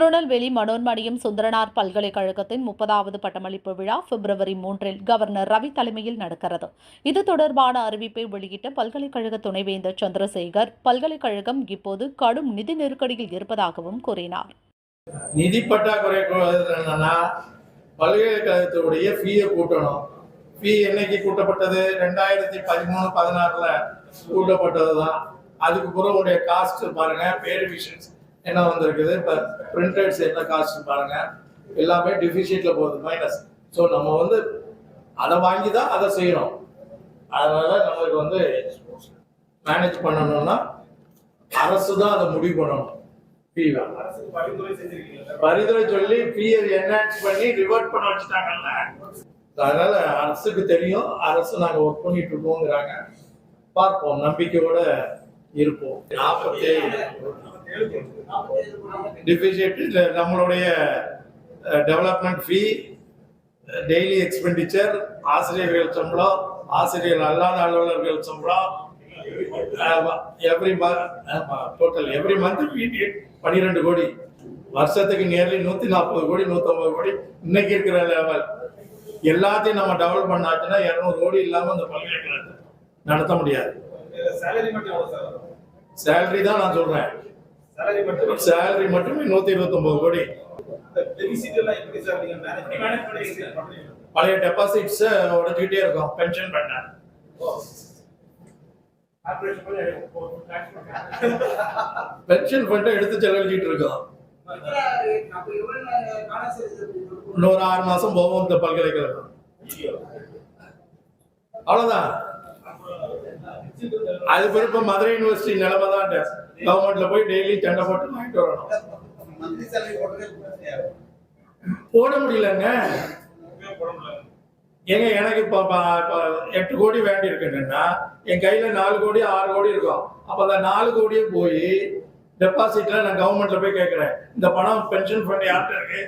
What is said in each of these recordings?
திருநெல்வேலி மனோன்மணியம் சுந்தரனார் பல்கலைக்கழகத்தின் முப்பதாவது பட்டமளிப்பு விழா பிப்ரவரி மூன்றில் கவர்னர் ரவி தலைமையில் நடக்கிறது. இது தொடர்பான அறிவிப்பை வெளியிட்ட பல்கலைக்கழக துணைவேந்தர் சந்திரசேகர் பல்கலைக்கழகம் இப்போது கடும் நிதி நெருக்கடியில் இருப்பதாகவும் கூறினார். நிதி பற்றாக்குறை என்னன்னா பல்கலைக்கழகத்துடைய ஃபீயை கூட்டணும். ஃபீ என்னைக்கு கூட்டப்பட்டது? ரெண்டாயிரத்தி பதிமூணு பதினாறுல கூட்டப்பட்டது தான் அதுக்கு பிறகு உடைய காஸ்ட் பாருங்க பேர் விஷன்ஸ் என்ன வந்திருக்குது? இப்போ பிரிண்டர்ஸ் என்ன காஸ்ட் பாருங்க. எல்லாமே டிஃபிஷியட்டில் போகுது மைனஸ் ஸோ நம்ம வந்து அதை வாங்கி தான் அதை செய்யணும் அதனால நம்மளுக்கு வந்து மேனேஜ் பண்ணணும்னா அரசு தான் அதை முடிவு பண்ணணும். பரிந்துரை சொல்லி பிஎல் என்ஹான்ஸ் பண்ணி ரிவர்ட் பண்ண வச்சுட்டாங்கல்ல. அதனால அரசுக்கு தெரியும். அரசு நாங்க ஒர்க் பண்ணிட்டு இருக்கோங்கிறாங்க. பார்ப்போம். நம்பிக்கையோட இருப்போம். நாற்பத்தி டிஃபிஷியட் நம்மளுடைய டெவலப்மெண்ட் ஃபீ டெய்லி எக்ஸ்பெண்டிச்சர் ஆசிரியர்கள் சம்பளம் ஆசிரியர் அல்லாத அலுவலர்கள் சம்பளம் எவ்ரி டோட்டல் எவ்ரி மந்த் பன்னிரெண்டு கோடி. வருஷத்துக்கு நியர்லி நூத்தி நாற்பது கோடி நூத்தம்பது கோடி. இன்னைக்கு இருக்கிற லெவல் எல்லாத்தையும் நம்ம டெவலப் பண்ணாச்சுன்னா இருநூறு கோடி இல்லாம இந்த பல்கலைக்கழகத்தை நடத்த முடியாது? சேலரி தான் நான் சொல்றேன். சேலரி மட்டும் நூத்தி கோடி. Manage பண்ணி பண்றீங்க? பழைய டெபாசிட்ஸ் உடச்சிக்கிட்டே இருக்கும். பென்ஷன் பண்ணி. பென்ஷன் ஃபண்டை எடுத்து செலவழிச்சிட்டு இருக்கோம். இன்னொரு ஆறு மாசம் போவோம் இந்த பல்கலைக்கழகம். அவ்வளவுதான். அது பிறகு இப்ப மதுரை யூனிவர்சிட்டி நிலைமை தான் கவர்மெண்ட்ல போய் டெய்லி சண்டை போட்டு வாங்கிட்டு வரணும். போட முடியலங்க. ஏங்க எனக்கு இப்போ எட்டு கோடி வேண்டி இருக்குன்னா என் கையில நாலு கோடி ஆறு கோடி இருக்கும். அப்ப அந்த நாலு கோடியே போய் டெபாசிட்ல நான் கவர்மெண்ட்ல போய் கேட்கிறேன். இந்த பணம் பென்ஷன் ஃபண்ட் யார்கிட்ட இருக்கு?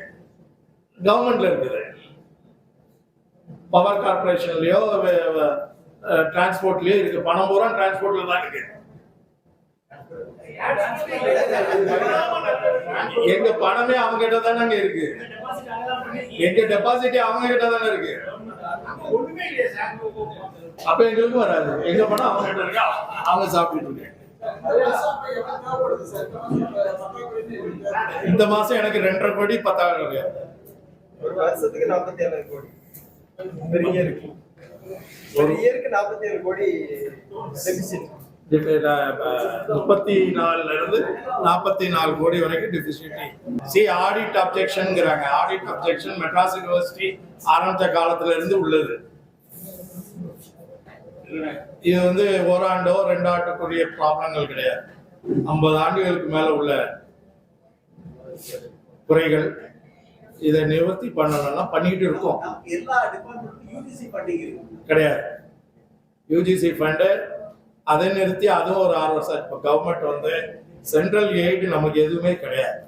கவர்மெண்ட்ல இருக்குது. பவர் கார்பரேஷன்லயோ டிரான்ஸ்போர்ட்லயோ இருக்கு. பணம் பூரா டிரான்ஸ்போர்ட்ல தான் இருக்கு. எங்க பணமே அவங்க கிட்ட தானங்க இருக்கு. எங்க டெபாசிட்டே அவங்க கிட்ட தானே இருக்கு. அப்ப எங்களுக்கு வராது. எங்க பணம் அவங்க கிட்ட இருக்கு? அவங்க சாப்பிட்டு இருக்காங்க இந்த மாசம் எனக்கு ரெண்டரை கோடி பத்தாயிரம் இருக்கு வருஷத்துக்கு நாற்பத்தி ஏழு கோடி. ஒரு இயருக்கு ஒரு இயருக்கு நாற்பத்தி ஏழு கோடி டெபிசிட் முப்பத்தி நாலுல இருந்து நாற்பத்தி நாலு கோடி வரைக்கும் டெபிசிட்டி சி ஆடிட் அப்ஜெக்ஷன்ங்கிறாங்க ஆடிட் அப்ஜெக்ஷன் மெட்ராஸ் யூனிவர்சிட்டி ஆரம்பித்த காலத்துல இருந்து உள்ளது. இது வந்து ஓராண்டோ ரெண்டாண்டுக்குரிய ப்ராப்ளங்கள் கிடையாது. ஐம்பது ஆண்டுகளுக்கு மேல உள்ள குறைகள். இதை நிவர்த்தி பண்ணணும்னா பண்ணிட்டு இருக்கோம். எல்லா டிபார்ட்மெண்ட்டும் கிடையாது. யூஜிசி ஃபண்டு அதை நிறுத்தி அதுவும் ஒரு ஆறு வருஷம். இப்போ கவர்மெண்ட் வந்து சென்ட்ரல் எய்டு நமக்கு எதுவுமே கிடையாது?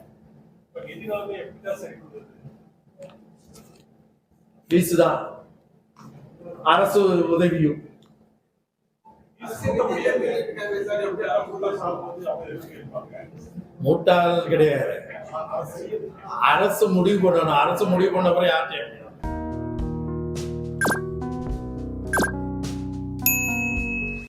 ஃபீஸ் தான். அரசு உதவியும். சுத்த மூட்டாளர் கிடையாது. அரசு முடிவு பண்ணணும். அரசு முடிவு பண்ண பிறகு